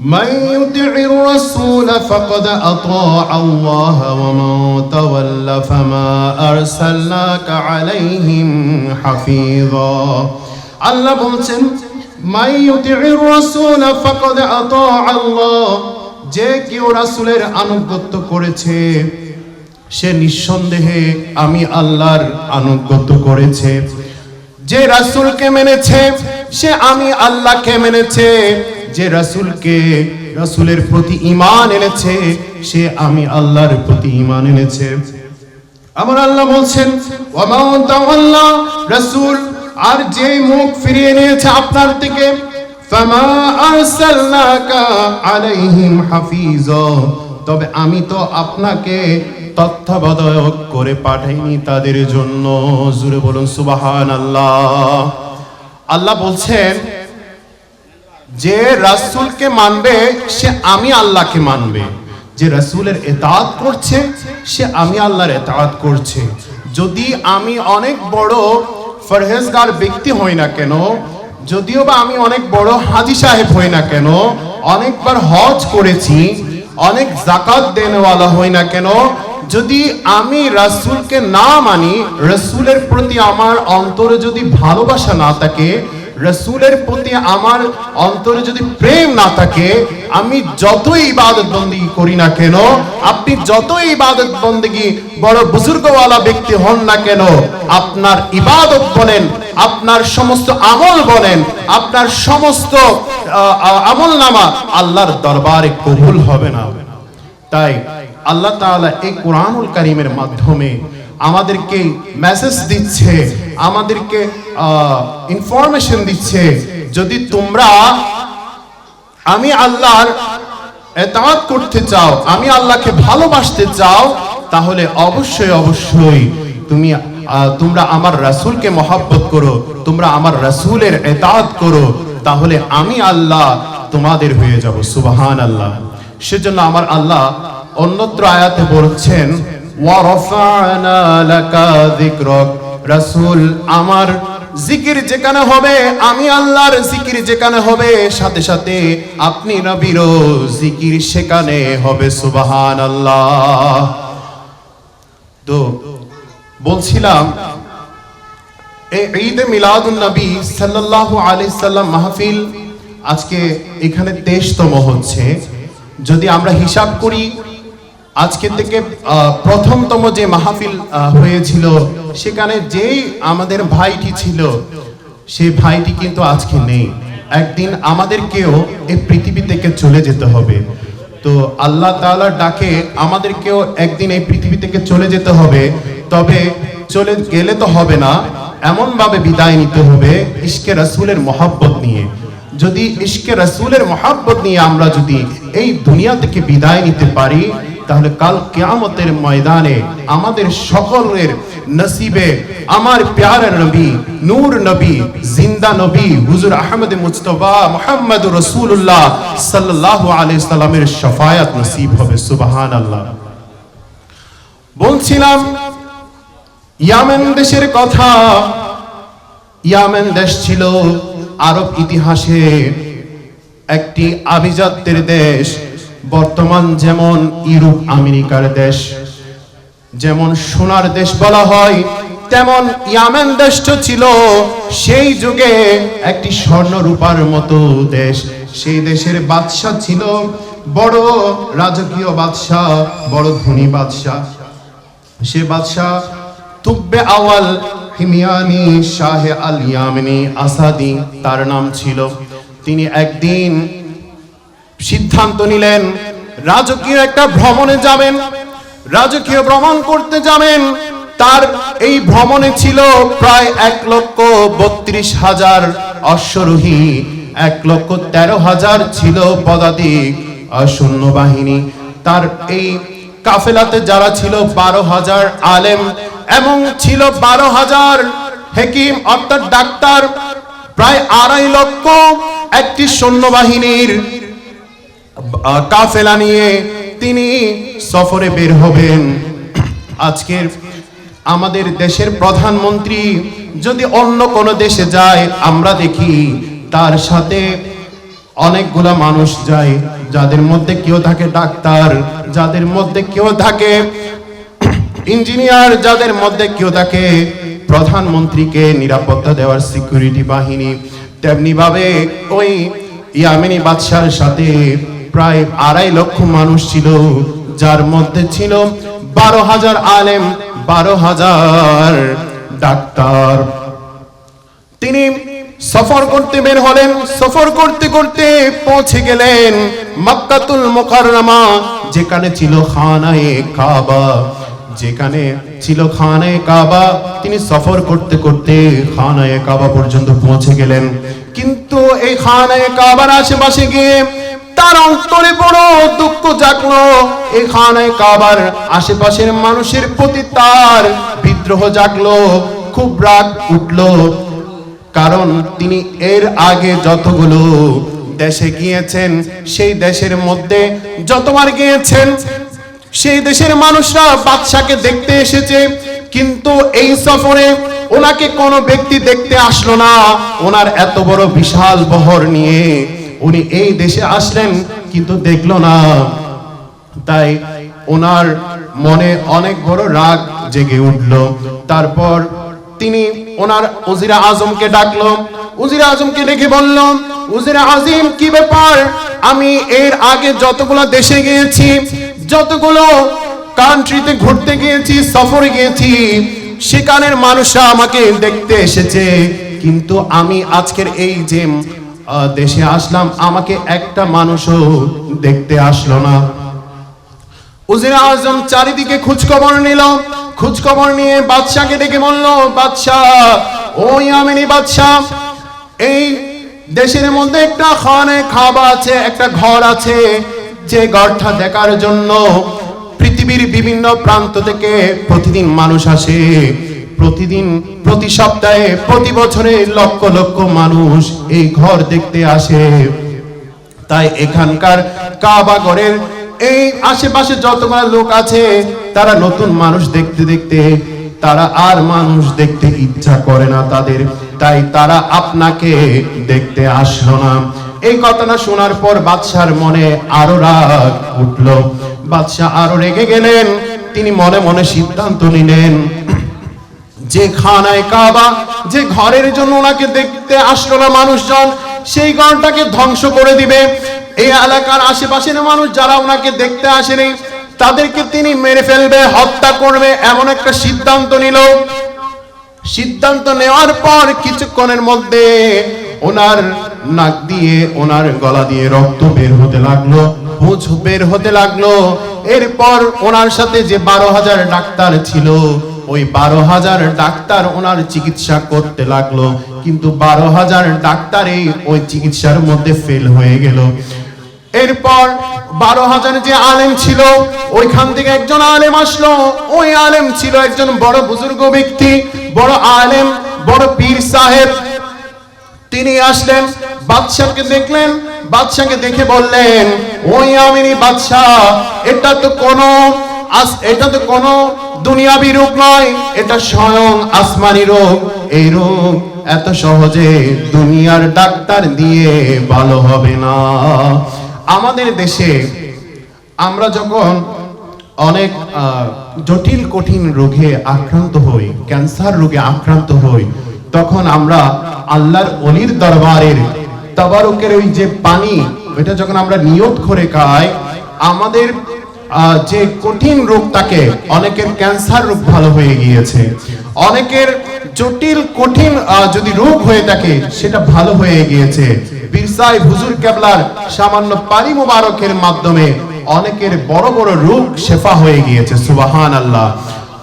من يطع الرسول فقد أطاع الله ومن تولى فما أرسلناك عليهم حفيظا আল্লাহ বলছেন মাই ইউতিউর রাসূল ফাকাদ আতা আল্লাহ যে কেউ রাসূলের আনুগত্য করেছে সে নিঃসন্দেহে আমি আল্লাহর আনুগত্য করেছে যে রাসূলকে মেনেছে সে আমি আল্লাহকে মেনেছে যে রাসূলকে রাসূলের প্রতি ঈমান এনেছে, সে আমি আল্লাহর প্রতি ঈমান এনেছে। আমার আল্লাহ বলছেন রাসূল, আর যে মুখ ফিরিয়ে নিয়েছে আপনার থেকে তবে আমি তো আপনাকে তত্ত্বাবধায়ক করে পাঠাইনি তাদের জন্য। জুড়ে বলুন সুবাহান আল্লাহ আল্লাহ বলছেন যে রাসূলকে মানবে, সে আমি আল্লাহকে মানবে। যে রাসূলের এতাত করছে, সে আমি আল্লাহর এতাত করছে। যদি আমি অনেক বড় ফরহেজগার ব্যক্তি হই না কেন, যদিও বা আমি অনেক বড় হাজি সাহেব হই না কেন, অনেকবার হজ করেছি, অনেক জাকাত দেনেওয়ালা হই না কেন, যদি আমি রাসূলকে না মানি, রাসূলের প্রতি আমার অন্তরে যদি ভালোবাসা না থাকে রসুলের প্রতি আমার অন্তরে যদি প্রেম না থাকে, আমি যতই ইবাদত বন্দী করি না কেন, আপনি যতই ইবাদত বন্দী বড় বুজুর্গওয়ালা ব্যক্তি হন না কেন, আপনার ইবাদত বলেন, আপনার সমস্ত আমল বলেন, আপনার সমস্ত আমল নামা আল্লাহর দরবারে কবুল হবে না। তাই আল্লাহ তাআলা এই কোরআনুল কারীমের মাধ্যমে আমাদেরকে মেসেজ দিচ্ছে, আমাদেরকে ইনফরমেশন দিচ্ছে, যদি তোমরা আমি আল্লাহর এতাত করতে চাও, আমি আল্লাহকে ভালোবাসতে চাও, তাহলে অবশ্যই অবশ্যই তুমি তোমরা আমার রাসূলকে মহাব্বত করো, তোমরা আমার রাসূলের এতাত করো, তাহলে আমি আল্লাহ তোমাদের হয়ে যাব সুবহান আল্লাহ সেজন্য আমার আল্লাহ অন্যত্র আয়াতে বলছেন ওয়ারফানা লাকা যিকরক। রাসূল, আমার জিকির যেখানে হবে, আমি আল্লাহর জিকির যেখানে হবে, সাথে সাথে আপনি নবীরও জিকির সেখানে হবে সুবহান আল্লাহ তো বলছিলাম এই ঈদে মিলাদুন নবী সাল্লাল্লাহু আলাইহি সাল্লাম মাহফিল আজকে এখানে তেইশতম হচ্ছে। যদি আমরা হিসাব করি আজকে থেকে প্রথমতম যে মাহফিল হয়েছিল, সেখানে যেই আমাদের ভাইটি ছিল সেই ভাইটি কিন্তু আজকে নেই। একদিন আমাদেরকেও এই পৃথিবী থেকে চলে যেতে হবে। তো আল্লাহ তাআলার ডাকে আমাদেরকেও একদিন এই পৃথিবী থেকে চলে যেতে হবে। তবে চলে গেলে তো হবে না এমন ভাবে বিদায় নিতে হবে ইশকে রাসূলের মহাব্বত নিয়ে। যদি ইশকে রাসূলের মহাব্বত নিয়ে আমরা যদি এই দুনিয়া থেকে বিদায় নিতে পারি তাহলে কাল কেয়ামতের ময়দানে আমাদের সকলের নসিবে আমার প্যারা নবী, নূর নবী, জিন্দা নবী, হুজুর আহমদ মুজতবা মোহাম্মদ রাসূলুল্লাহ সাল্লাল্লাহু আলাইহি সাল্লামের শাফায়াত নসিব হবে সুবাহান আল্লাহ বলছিলাম, ইয়ামেন দেশের কথা, ইয়ামেন দেশ ছিল আরব ইতিহাসে একটি আভিজাত্যের দেশ। বর্তমান যেমন ইউরোপ, আমেরিকার দেশ, যেমন সোনার দেশ বলা হয়, তেমন ইয়ামেন দেশটা ছিল সেই যুগে একটি স্বর্ণ রূপার মতো দেশ। সেই দেশের বাদশা ছিল বড় রাজকীয় বাদশাহ, বড় ধনী বাদশাহ। সে বাদশাহ তুব্বে আওয়াল হিমিয়ানি শাহে আল ইয়ামিনী আসাদি, তার নাম ছিল। তিনি একদিন সিদ্ধান্ত নিলেন, রাজকীয় একটা ভ্রমণে যাবেন, রাজকীয় ভ্রমণ করতে যাবেন। তার এই ভ্রমণে ছিল প্রায় এক লক্ষ বত্রিশ হাজার অশ্বরোহী, এক লক্ষ তেরো হাজার ছিল পদাতিক আর সৈন্যবাহিনী তার এই কাফেলাতে যারা ছিল বারো হাজার আলেম এবং ছিল বারো হাজার হেকিম অর্থাৎ ডাক্তার, প্রায় আড়াই লক্ষ একটি সৈন্যবাহিনীর কাফেলা নিয়ে তিনি সফরে বের হবেন। আজকের আমাদের দেশের প্রধানমন্ত্রী যদি অন্য কোনো দেশে যায়, আমরা দেখি তার সাথে অনেকগুলা মানুষ যায়, যাদের মধ্যে কেউ থাকে ডাক্তার, যাদের মধ্যে কেউ থাকে ইঞ্জিনিয়ার, যাদের মধ্যে কেউ থাকে প্রধানমন্ত্রীকে নিরাপত্তা দেওয়ার সিকিউরিটি বাহিনী। তেমনি ভাবে ওই ইয়ামিনী বাদশার সাথে প্রায় আড়াই লক্ষ মানুষ ছিল, যার মধ্যে ছিল বারো হাজার আলেম, বারো হাজার ডাক্তার। তিনি সফর করতে বের হলেন, সফর করতে করতে পৌঁছে গেলেন মক্কাতুল মুকাররমা, যেখানে ছিল খানায়ে কাবা। যেখানে ছিল খানায়ে কাবা, তিনি সফর করতে করতে খানায়ে কাবা পর্যন্ত পৌঁছে গেলেন। কিন্তু এই খানায়ে কাবার আশেপাশে গিয়ে তার অন্তরে বড় দুঃখ জাগলো। এই খানায় কাবার আশেপাশের মানুষের প্রতি তার বিদ্রোহ জাগলো, খুব রাগ উঠল। কারণ তিনি এর আগে যতগুলো দেশে গিয়েছেন, সেই দেশের মধ্যে যতবার গিয়েছেন, সেই দেশের মানুষরা বাদশাকে দেখতে এসেছে। কিন্তু এই সফরে ওনাকে কোনো ব্যক্তি দেখতে আসলো না। ওনার এত বড় বিশাল বহর নিয়ে উনি এই দেশে আসলেন, কিন্তু দেখল না। তাই ওনার মনে অনেক বড় রাগ জেগে উঠল। তারপর তিনি ওনার উজিরা আজমকে ডাকলো। উজিরা আজমকে ডেকে বলল, উজিরা আজিম, কি ব্যাপার? আমি এর আগে যতগুলো দেশে গিয়েছি, যতগুলো কান্ট্রিতে ঘুরতে গিয়েছি, সফরে গিয়েছি, সেখানের মানুষরা আমাকে দেখতে এসেছে। কিন্তু আমি আজকের এই যে দেশে আসলাম, আমাকে একটা মানুষও দেখতে আসলো না। উজির আজম চারিদিকে খোঁজখবর নিল, খোঁজখবর নিয়ে বাদশাকে ডেকে বলল বাদশাহ ওই ইয়ামিনী বাদশাহ এই দেশের মধ্যে একটা খানে খাবা আছে, একটা ঘর আছে, যে ঘরটা দেখার জন্য পৃথিবীর বিভিন্ন প্রান্ত থেকে প্রতিদিন মানুষ আসে। প্রতিদিন, প্রতি সপ্তাহে, প্রতি বছরে লক্ষ লক্ষ মানুষ এই ঘর দেখতে আসে। তাই এখানকার কাবা ঘরের এই আশেপাশে যতগুলো লোক আছে, তারা নতুন মানুষ দেখতে দেখতে, তারা আর মানুষ দেখতে ইচ্ছা করে না তাদের। তাই তারা আপনাকে দেখতে আসলো না। এই কথাটা শোনার পর বাদশার মনে আরও রাগ উঠল। বাদশাহ আরও রেগে গেলেন, তিনি মনে মনে সিদ্ধান্ত নিলেন যে খানায় কাবা, যে ঘরের জন্য ওনাকে দেখতে আসলো না মানুষজন, সেই ঘরটাকে ধ্বংস করে দিবে। এই এলাকার আশেপাশের মানুষ যারা ওনাকে দেখতে আসেনি, তাদেরকে তিনি মেরে ফেলবে, হত্যা করবে, এমন একটা সিদ্ধান্ত নিল। সিদ্ধান্ত নেওয়ার পর কিছুক্ষণের মধ্যে ওনার নাক দিয়ে, ওনার গলা দিয়ে রক্ত বের হতে লাগল হুঁচ বের হতে লাগল। এরপর ওনার সাথে যে বারো হাজার ডাক্তার ছিল ওই বারো হাজার ডাক্তার ওনার চিকিৎসা করতে লাগল। কিন্তু বারো হাজার ডাক্তারই ওই চিকিৎসার মধ্যে ফেল হয়ে গেল। এরপর বারো হাজার যে আলেম ছিল, ওইখান থেকে একজন আলেম আসলো। ওই আলেম ছিল একজন বড় বুজুর্গ ব্যক্তি, বড় আলেম, বড় পীর সাহেব। তিনি আসলেন, বাদশাহকে দেখলেন বাদশাকে দেখে বললেন, ওই আমিনী বাদশাহ, এটা তো কোনো আস- এটা তো কোনো দুনিয়াবি রোগ নয়, এটা স্বয়ং আসমানি রোগ এই রোগ এত সহজে দুনিয়ার ডাক্তার দিয়ে ভালো হবে না। আমাদের দেশে আমরা যখন অনেক জটিল, কঠিন রোগে আক্রান্ত হই, ক্যান্সার রোগে আক্রান্ত হই, তখন আমরা আল্লাহর অলির দরবারের তাবারকের ওই যে পানি, ওইটা যখন আমরা নিয়ত করে খাই, আমাদের যে কঠিন রোগ থাকে অনেকের ক্যান্সার রোগ ভালো হয়ে গিয়েছে। অনেকের জটিল, কঠিন যদি রোগ হয়ে থাকে, সেটা ভালো হয়ে গিয়েছে। বীরসাই হুজুর কেবলার সামান্য পানি মোবারকের মাধ্যমে অনেকের বড় বড় রোগ শেফা হয়ে গিয়েছে সুবাহান আল্লাহ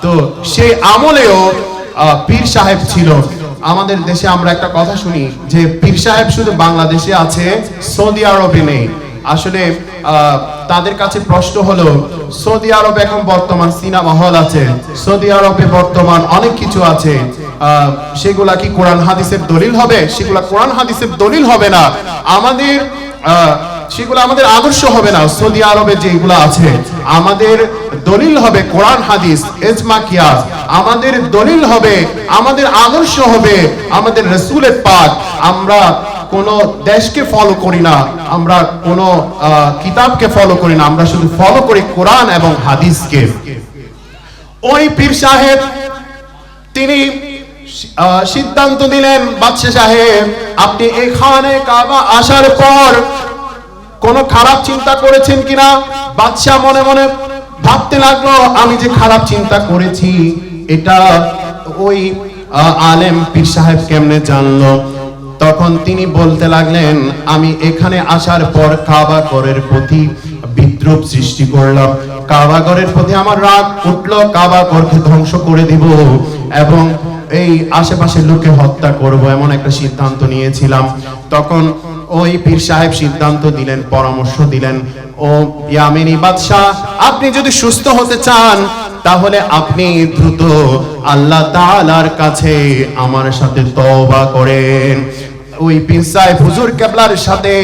তো সেই আমলেও পীর সাহেব ছিল। আমাদের দেশে আমরা একটা কথা শুনি যে, পীর সাহেব শুধু বাংলাদেশে আছে, সৌদি আরবে নেই। আসলে তাদের কাছে প্রশ্ন হলো, সৌদি আরবে এখন বর্তমান সিনেমা হল আছে। সৌদি আরবে বর্তমান অনেক কিছু আছে। সেগুলা কি কোরআন হাদিসের দলিল হবে? সেগুলা কোরআন হাদিসের দলিল হবে না। আমাদের সেগুলো আমাদের আদর্শ হবে না। সৌদি আরবে যেগুলো আছে, আমাদের দলিল হবে কোরআন হাদিস, এজমা কিয়াস। আমাদের দলিল হবে, আমাদের আদর্শ হবে, আমাদের রসুলের পাক। আমরা কোন দেশকে ফলো করি না, আমরা কোন কিতাবকে ফলো করি না, আমরা শুধু ফলো করি কোরআন এবং হাদিসকে। ওই পীর সাহেব, তিনি সিদ্ধান্ত দিলেন বাদশাহ সাহেব, আপনি এখানে কাবা আসার পর কোনো খারাপ চিন্তা করেছেন কিনা? বাদশাহ মনে মনে ভাবতে লাগল, আমি যে খারাপ চিন্তা করেছি, এটা ওই আলেম পীর সাহেব কেমনে জানলো? তখন তিনি বলতে লাগলেন, আমি এখানে আসার পর কাবা করের প্রতি বিদ্রুপ সৃষ্টি করলাম। কাবাগরের প্রতি আমার রাগ উঠল কাবাগরকে ধ্বংস করে দিব এবং এই আশেপাশের লোকে হত্যা করব এমন একটা সিদ্ধান্ত নিয়েছিলাম। তখন ওই পীর সাহেব সিদ্ধান্ত দিলেন, পরামর্শ দিলেন, ও ইয়ামিনী বাদশাহ, আপনি যদি সুস্থ হতে চান তাহলে আপনি দ্রুত আল্লাহ তাআলার কাছে আমার সাথে তওবা করেন। ওই সাহেব হুজুর কেবলার সাথে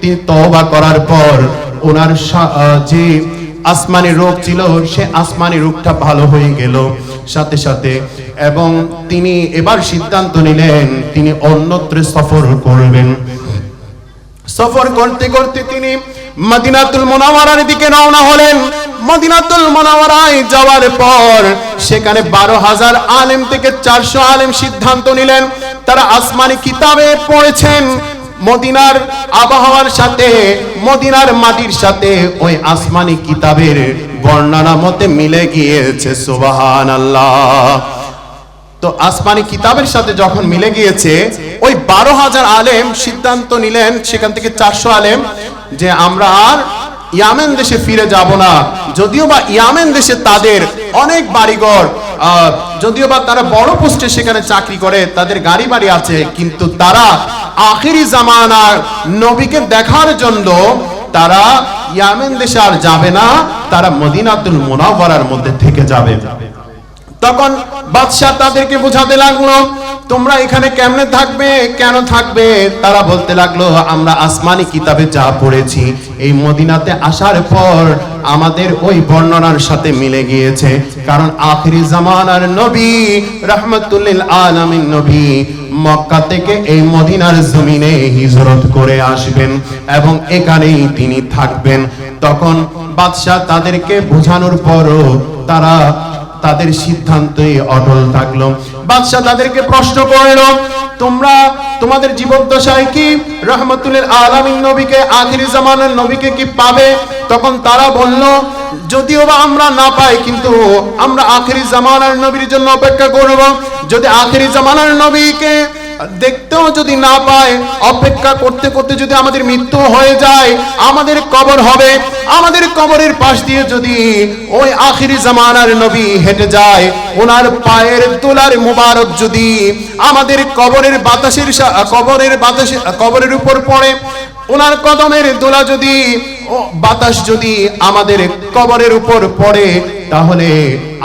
তিনি তওবা করার পর ওনার যে আসমানি রোগ ছিল, সে আসমানি রোগটা ভালো হয়ে গেল। সাথে সাথে এবং তিনি এবার সিদ্ধান্ত নিলেন, তিনি অন্যত্র সফর করবেন। সফর করতে করতে তিনি মদিনাতুল মোনাওয়ারার দিকে রওনা হলেন। মদিনাতুল মোনাওয়ারায় যাওয়ার পর সেখানে বারো হাজার আলেম থেকে চারশো আলেম সিদ্ধান্ত নিলেন। তারা আসমানি কিতাবে পড়েছেন। মদিনার আবহাওয়ার সাথে, মদিনার মাটির সাথে ওই আসমানি কিতাবের বর্ণনা মতে মিলে গিয়েছে সুবাহান আল্লাহ তো আসমানি কিতাবের সাথে যখন মিলে গিয়েছে, ওই বারো হাজার আলেম সিদ্ধান্ত নিলেন, সেখান থেকে চারশো আলেম, যে আমরা আর ইয়ামেন দেশে ফিরে যাব না। যদিও বা ইয়ামেন দেশে তাদের অনেক বাড়িঘর যদিও বা তারা বড় পোস্টে সেখানে চাকরি করে, তাদের গাড়ি বাড়ি আছে, কিন্তু তারা আখিরি জামানার নবীকে দেখার জন্য তারা ইয়ামেন দেশে আর যাবে না, তারা মদিনাতুল মোনাওয়ারার মধ্যে থেকে যাবে। তখন বাদশাহ তাদেরকে বোঝাতে লাগল, তোমরা এখানে কেমনে থাকবে? কেন থাকবে? তারা বলতে লাগল, আমরা আসমানি কিতাবে যা পড়েছি, এই মদিনাতে আসার পর আমাদের ওই বর্ণনার সাথে মিলে গিয়েছে। কারণ আখিরি জামানার নবী, রহমতুল্লিল আলামিন নবী, মক্কা থেকে এই মদিনার জমিনে হিজরত করে আসবেন এবং এখানেই তিনি থাকবেন। তখন বাদশাহ তাদেরকে বোঝানোর পরও তারা তাদের সিদ্ধান্তে অটল থাকল। বাদশাহ তাদেরকে প্রশ্ন করল, তোমরা তোমাদের জীবদ্দশায় কি রহমতুলের আলামিন নবীকে আখির জামানের নবীকে কি পাবে? তখন তারা বলল, যদিও বা আমরা না পাই, কিন্তু আমরা আখিরি জামানার নবীর জন্য অপেক্ষা করব। যদি আখিরি জামানার নবীকে দেখতেও যদি না পায়, অপেক্ষা করতে করতে যদি আমাদের মৃত্যু হয়ে যায়, আমাদের কবর হবে। আমাদের কবরের পাশ দিয়ে যদি ওই আখিরি জামানার নবী হেঁটে যায়, ওনার পায়ের তোলার মুবারক যদি আমাদের কবরের বাতাসের কবরের বাতাসে, কবরের উপর পড়ে, ওনার কদমের দোলা যদি বাতাস যদি আমাদের কবরের উপর পড়ে, তাহলে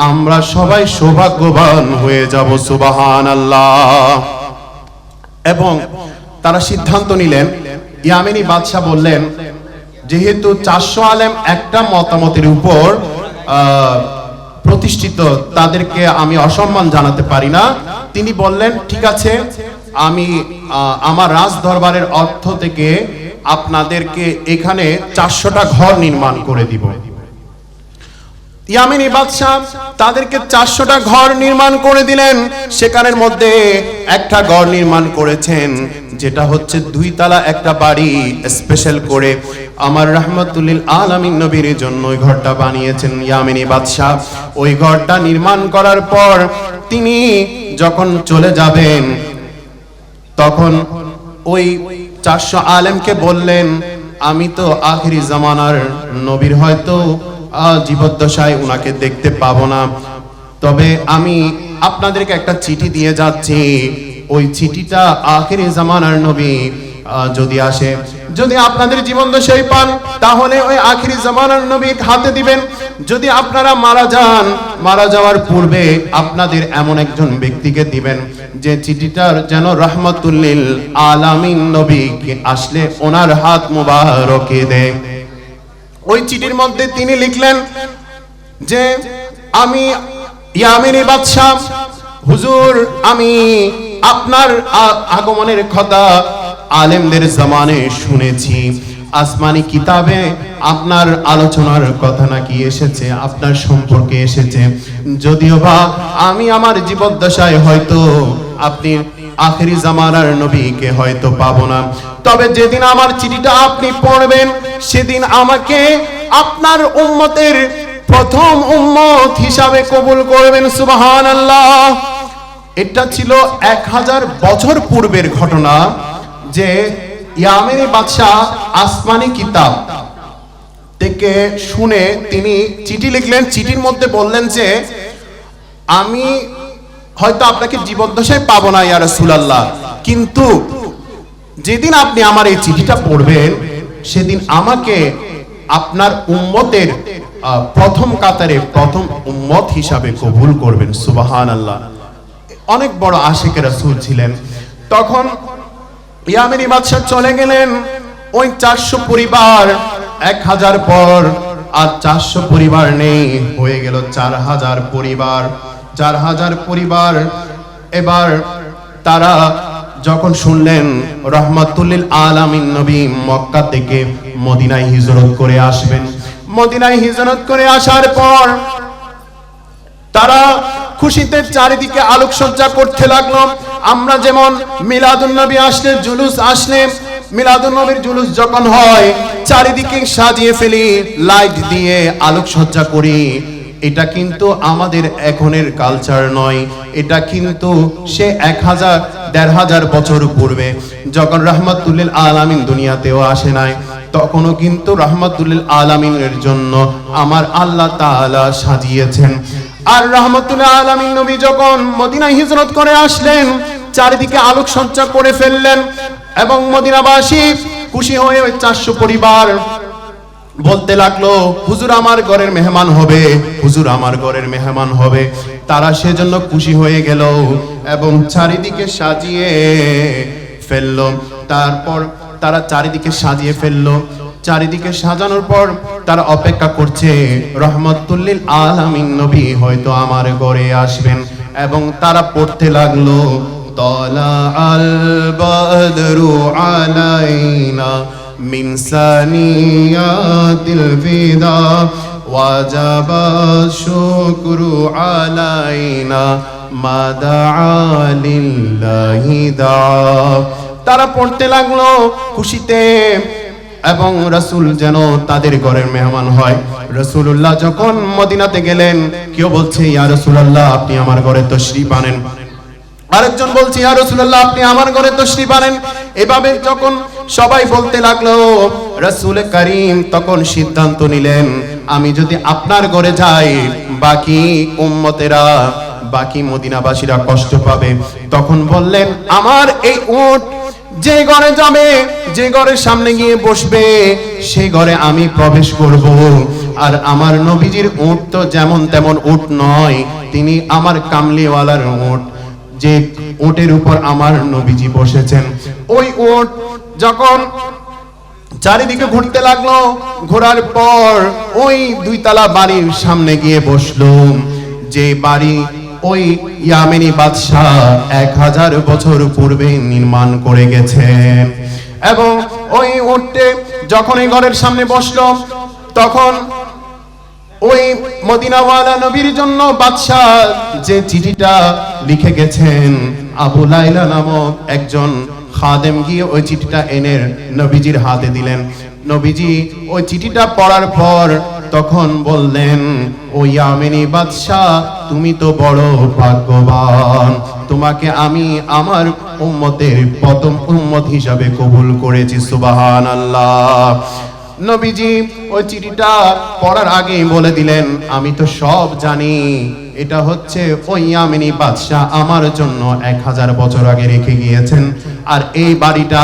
আমরা সবাই সৌভাগ্যবান হয়ে যাব সুবাহান আল্লাহ এবং তারা সিদ্ধান্ত নিলেন, ইয়ামিনী বাদশাহ বললেন, যেহেতু চারশো আলেম একটা মতামতের উপর প্রতিষ্ঠিত, তাদেরকে আমি অসম্মান জানাতে পারি না। তিনি বললেন, ঠিক আছে, আমি আমার রাজ দরবারের অর্থ থেকে আপনাদেরকে এখানে চারশোটা ঘর নির্মাণ করে দিব। ইয়ামিনী বাদশাহ তাদেরকে চারশোটা ঘর নির্মাণ করে দিলেন। সেখানের মধ্যে একটা ঘর নির্মাণ করেছেন, যেটা হচ্ছে দুই তালা একটা বাড়ি স্পেশাল করে। আমার রহমতুল্লিল আলামিন নবীর জন্য ওই ঘরটা বানিয়েছেন ইয়ামিনী বাদশাহ। ওই ঘরটা নির্মাণ করার পর তিনি যখন চলে যাবেন, তখন ওই চারশো আলেমকে বললেন, আমি তো আখিরি জামানার নবীর হয়তো জীবদ্দশায় উনাকে দেখতে পাবো না। তবে আমি আপনাদেরকে একটা চিঠি দিয়ে যাচ্ছি। ওই চিঠিটা আখিরি জামানার নবী যদি আসে। যদি আপনাদের জীবন দশাই পান, তাহলে ওই আখিরি জামানার নবী হাতে দিবেন। যদি আপনারা মারা যান, মারা যাওয়ার পূর্বে আপনাদের এমন একজন ব্যক্তিকে দিবেন, যে চিঠিটার যেন রহমতুল্লিল আলামিন নবী আসলে ওনার হাত মুবারকে দেয়। ওই চিঠির মধ্যে তিনি লিখলেন যে, আমি ইয়ামিনী বাদশাহ। হুজুর, আমি আপনার আগমনের কথা আলেমদের জামানে শুনেছি। আসমানি কিতাবে আপনার আলোচনার কথা নাকি এসেছে, আপনার সম্পর্কে এসেছে। যদিও বা আমি আমার জীবদ্দশায় হয়তো আপনি আখেরি জামানার নবীকে হয়তো পাবো না। তবে যেদিন আমার চিঠিটা আপনি পড়বেন, সেদিন আমাকে আপনার উম্মতের প্রথম উম্মত হিসাবে কবুল করবেন সুবাহান আল্লাহ এটা ছিল এক হাজার বছর পূর্বের ঘটনা, যে ইয়ামেনি বাদশাহ আসমানি কিতাব থেকে শুনে তিনি চিঠি লিখলেন। চিঠির মধ্যে বললেন যে, আমি হয়তো আপনাকে জীবদ্দশায় পাবো না, ইয়া রাসূলুল্লাহ। কিন্তু যেদিন আপনি আমার এই চিঠিটা পড়বেন, সেদিন আমাকে আপনার উম্মতের প্রথম কাতারে প্রথম উম্মত হিসাবে কবুল করবেন সুবাহান আল্লাহ অনেক বড় আশিক রাসূল ছিলেন। তখন ইয়ামেনি বাদশাহ চলে গেলেন, ওই চারশো পরিবার, এক হাজার পর, আর চারশো পরিবার নেই, হয়ে গেল চার হাজার পরিবার। চার হাজার পরিবার। এবার তারা যখন শুনলেন, রহমাতুল্লিল আলামিন নবী মক্কা থেকে মদিনায় হিজরত করে আসবেন। মদিনায় হিজরত করে আসার পর তারা খুশিতে চারিদিকে আলোকসজ্জা করতে লাগল। আমরা যেমন মিলাদুন নবী আসলে, জুলুস আসলে, মিলাদুন নবীর জুলুস যখন হয়, চারিদিকে সাজিয়ে ফেলি, লাইট দিয়ে আলোকসজ্জা করি। এটা কিন্তু আমাদের এখনের কালচার নয়। এটা কিন্তু সে এক হাজার, দেড় হাজার বছর পূর্বে যখন রহমতুল্লিল আলামিন দুনিয়াতেও আসে নাই, তখনও কিন্তু রহমতুল্লিল আলামিনের জন্য আমার আল্লাহ তাআলা সাজিয়েছেন। আর রহমতুল্লাহ আলামিন নবী যখন মদিনায় হিজরত করে আসলেন, চারিদিকে আলোক সঞ্চার করে ফেললেন এবং মদিনাবাসী খুশি হয়ে ওই চারশো পরিবার বলতে লাগল, হুজুর আমার ঘরের মেহমান হবে, হুজুর আমার ঘরের মেহমান হবে। তারা সেজন্য খুশি হয়ে গেল এবং চারিদিকে সাজিয়ে ফেলল। তারপর তারা চারিদিকে সাজিয়ে ফেলল। চারিদিকে সাজানোর পর তারা অপেক্ষা করছে, রহমতুল্লিল আলামিন নবী হয়তো আমার ঘরে আসবেন। এবং তারা পড়তে লাগল, তলা আল বদরু আলাইনা من ثنيات الفدا وجب الشكر علينا ما دعا لله دعا তারা পড়তে লাগলো খুশিতে এবং রসুল যেন তাদের ঘরের মেহমান হয় রসুল্লাহ যখন মদিনাতে গেলেন কেউ বলছে ইয়া রসুল্লাহ আপনি আমার ঘরে তশরিফ আনেন আরেকজন বলছি, ইয়া রাসূলুল্লাহ, আপনি আমার ঘরে তশরিফ আনেন। এভাবে যখন সবাই বলতে লাগল, রাসূল করিম তখন সিদ্ধান্ত নিলেন, আমি যদি আপনার ঘরে যাই, বাকি উম্মতেরা, বাকি মদিনাবাসীরা কষ্ট পাবে। তখন বললেন, আমার এই উট যে ঘরে যাবে, যে ঘরের সামনে গিয়ে বসবে সেই ঘরে আমি প্রবেশ করব। আর আমার নবীজির উট তো যেমন তেমন উট নয়, তিনি আমার কামলিওয়ালার উট। যে উটের উপর আমার নবীজি বসেছেন। ওই ওট যখন চারিদিকে ঘুরতে লাগল, ঘোরার পর ওই দুই দুইতলা বাড়ির সামনে গিয়ে বসল। যে বাড়ি ওই ইয়ামেনি বাদশাহ এক হাজার বছর পূর্বে নির্মাণ করে গেছেন। এবং ওই উঠতে যখন এই ঘরের সামনে বসল, তখন ওই মদিনাওয়ালা নবীর জন্য বাদশাহ যে চিঠিটা লিখে গেছেন, আবু লাইলা নামক একজন খাদেম গিয়ে ওই চিঠিটা এনে নবীজির হাতে দিলেন। নবীজি ওই চিঠিটা পড়ার পর তখন বললেন, ও ইয়ামিনী বাদশাহ, তুমি তো বড় ভাগ্যবান। তোমাকে আমি আমার উম্মতের প্রথম উম্মত হিসাবে কবুল করেছি সুবাহান আল্লাহ নবীজি ওই চিঠিটা পড়ার আগেই বলে দিলেন, আমি তো সব জানি। এটা হচ্ছে ওই ইয়ামিনী বাদশাহ আমার জন্য এক হাজার বছর আগে রেখে গিয়েছেন। আর এই বাড়িটা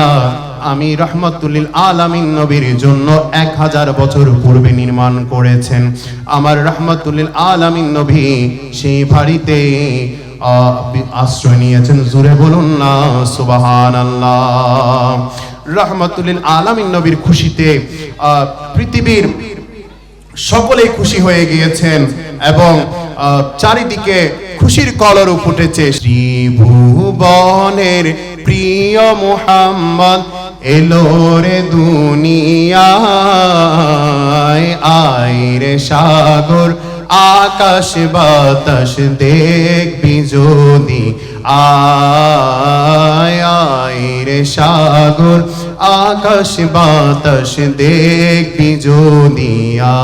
আমি রহমতুল্লিল আলামিন নবীর জন্য এক হাজার বছর পূর্বে নির্মাণ করেছেন। আমার রহমতুল্লিল আলামিন নবী সেই বাড়িতে আশ্রয় নিয়েছেন। জুড়ে বলুন না সুবাহান আল্লাহ রহমতুল্লিল আলামিন নবীর খুশিতে পৃথিবীর সকলেই খুশি হয়ে গিয়েছেন এবং চারিদিকে খুশির কলর ফুটেছে। শ্রীভুবনের প্রিয় মোহাম্মদ এলো রে দুনিয়ায়, আয় রে সাগর, আকাশ বাতাস দেখবি যদি, আয় আয় রে সাগর আকাশ বাতাস দেখবি যদিয়া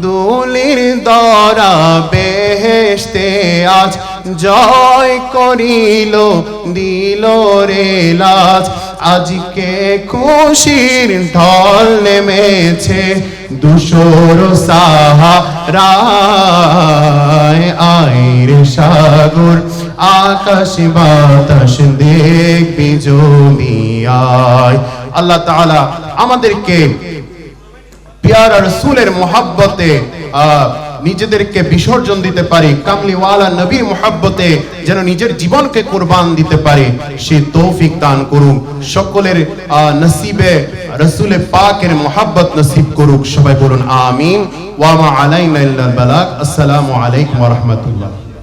দুলির দরা বেহেশতে আজ জয় করিল দিল রে লাজ। আজকে খুশির ঢল নেমেছে দুশোর সাহারায়। আইর সাগর আকাশ বাতাস দেখবি আয় আল্লাহ তাআলা আমাদেরকে পিয়ারা রসুলের মোহাব্বতে আহ, নিজেদেরকে বিসর্জন দিতে পারি। কামলিওয়ালা নবীর মোহাব্বতে যেন নিজের জীবনকে কোরবান দিতে পারি। সে তৌফিক দান করুক। সকলের নসিবে রসুলের পাকের মোহাব্বত নসিব করুক। সবাই বলুন, আমিন। ওয়ামা আলাইনা ইল্লাল বালাগ। আসসালামু আলাইকুম ওয়া রাহমাতুল্লাহ।